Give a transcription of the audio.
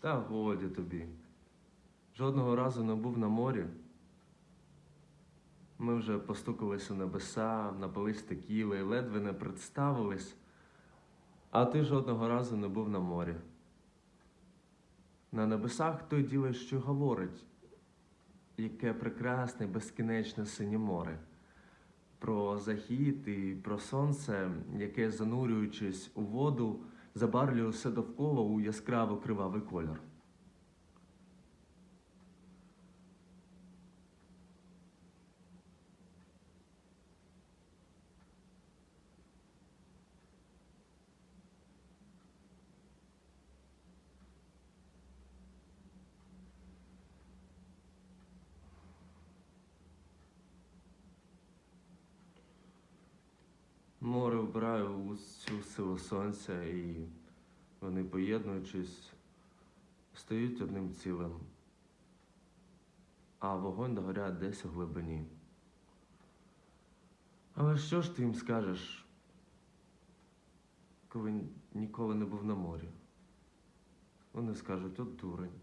Та годі тобі. Жодного разу не був на морі. Ми вже постукалися у небеса, напились текіли, ледве не представились, а ти жодного разу не був на морі. На небесах той діло, що говорить, яке прекрасне, безкінечне синє море, про захід і про сонце, яке, занурюючись у воду, забарвлює все довкола у яскраво кривавий кольор. Море вбирає цю силу сонця, і вони, поєднуючись, стають одним цілим, а вогонь догоряє десь у глибині. Але що ж ти їм скажеш, коли ніколи не був на морі? Вони скажуть, от дурень.